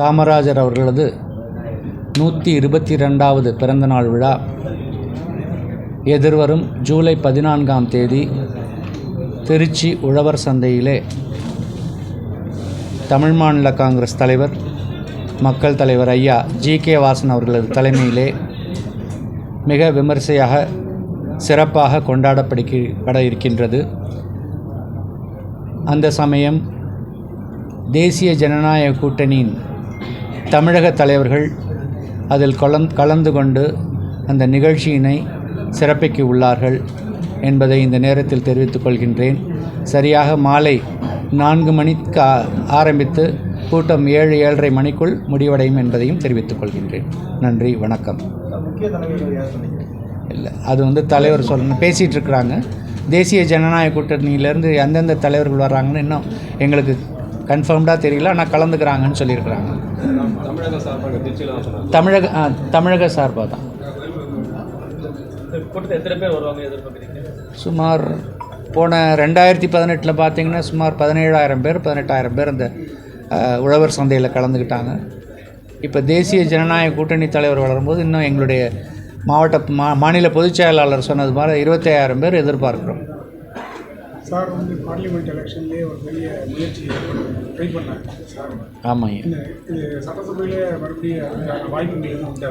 காமராஜர் அவர்களது நூற்றி இருபத்தி ரெண்டாவது பிறந்தநாள் விழா எதிர்வரும் ஜூலை பதினான்காம் தேதி திருச்சி உழவர் சந்தையிலே தமிழ் மாநில காங்கிரஸ் தலைவர் மக்கள் தலைவர் ஐயா ஜி கே வாசன் அவர்களது தலைமையிலே மிக விமரிசையாக சிறப்பாக கொண்டாடப்படுகிற இருக்கின்றது. அந்த சமயம் தேசிய ஜனநாயக கூட்டணியின் தமிழக தலைவர்கள் அதில் கலந் கலந்து கொண்டு அந்த நிகழ்ச்சியினை சிறப்பிக்கு உள்ளார்கள் என்பதை இந்த நேரத்தில் தெரிவித்துக் கொள்கின்றேன். சரியாக மாலை நான்கு மணிக்கு ஆரம்பித்து கூட்டம் ஏழு ஏழரை மணிக்குள் முடிவடையும் என்பதையும் தெரிவித்துக் கொள்கின்றேன். நன்றி வணக்கம். இல்லை அது வந்து தலைவர் சொல்லணும் பேசிகிட்டு இருக்கிறாங்க. தேசிய ஜனநாயக கூட்டணியிலேருந்து எந்தெந்த தலைவர்கள் வர்றாங்கன்னு இன்னும் எங்களுக்கு கன்ஃபார்ம்டாக தெரியல ஆனால் கலந்துக்கிறாங்கன்னு சொல்லியிருக்கிறாங்க. தமிழக தமிழக ஆ, தமிழக சார்பாக தான். கூட்டத்தில் எத்தனை பேர் வருவாங்க எதிர்பார்க்குறீங்க? சுமார் போன ரெண்டாயிரத்தி பதினெட்டில் பார்த்தீங்கன்னா சுமார் பதினேழாயிரம் பேர் பதினெட்டாயிரம் பேர் அந்த உழவர் சந்தையில் கலந்துக்கிட்டாங்க. இப்போ தேசிய ஜனநாயக கூட்டணி தலைவர் வளரும்போது இன்னும் எங்களுடைய மாவட்ட மா மாநில பொதுச் செயலாளர் சொன்னது மாதிரி இருபத்தையாயிரம் பேர் எதிர்பார்க்குறோம். சார் வந்து பார்லிமெண்ட் எலெக்ஷன்லேயே ஒரு பெரிய முயற்சி ட்ரை பண்ணாங்க சார். ஆமாம். இது சட்டசபையிலே மறுபடியும் வாய்ப்புகள் உண்டா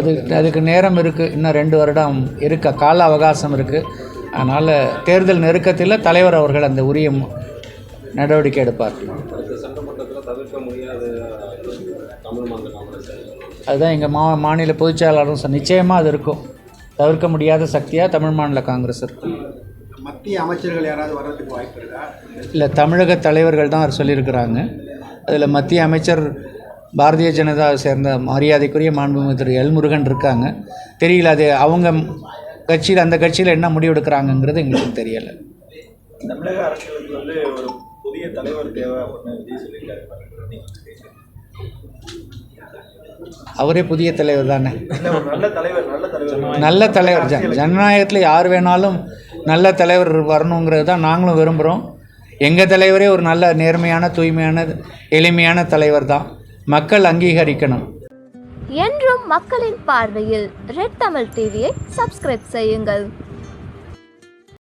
அது அதுக்கு நேரம் இருக்குது இன்னும் ரெண்டு வருடம் இருக்க கால அவகாசம் இருக்குது அதனால் தேர்தல் நெருக்கத்தில் தலைவர் அவர்கள் அந்த உரிய நடவடிக்கை எடுப்பார். அதுதான் எங்கள் மா மாநில பொதுச் செயலாளரும் சொன்ன நிச்சயமாக அது இருக்கும். தவிர்க்க முடியாத சக்தியாக தமிழ் மாநில காங்கிரஸ் இருக்கும். மத்திய அமைச்சர்கள் யாராவது வர்றதுக்கு வாய்ப்பு இருக்கா? இல்லை தமிழக தலைவர்கள் தான் அவர் சொல்லியிருக்கிறாங்க. அதில் மத்திய அமைச்சர் பாரதிய ஜனதாவை சேர்ந்த மரியாதைக்குரிய மாண்புமிகு திரு எல் முருகன் இருக்காங்க. தெரியல அது அவங்க கட்சியில் அந்த கட்சியில் என்ன முடிவு எடுக்கிறாங்கங்கிறது எங்களுக்கு தெரியலை. தமிழக அரசியலுக்கு வந்து ஒரு புதிய தலைவர் தேவை அப்படின்னு விஜய் சொல்லியிருக்காரு. அவரே புதிய தலைவர் தானே? நல்ல தலைவர் நல்ல தலைவர். நல்ல தலைவர் ஜன ஜனநாயகத்தில் யார் வேணாலும் நல்ல தலைவர் வரணுங்கிறது தான் நாங்களும் விரும்புகிறோம் எங்கள் தலைவரே ஒரு நல்ல நேர்மையான தூய்மையான எளிமையான தலைவர் தான். மக்கள் அங்கீகரிக்கணும். என்றும் மக்களின் பார்வையில் ரெட் தமிழ் டிவியை சப்ஸ்கிரைப் செய்யுங்கள்.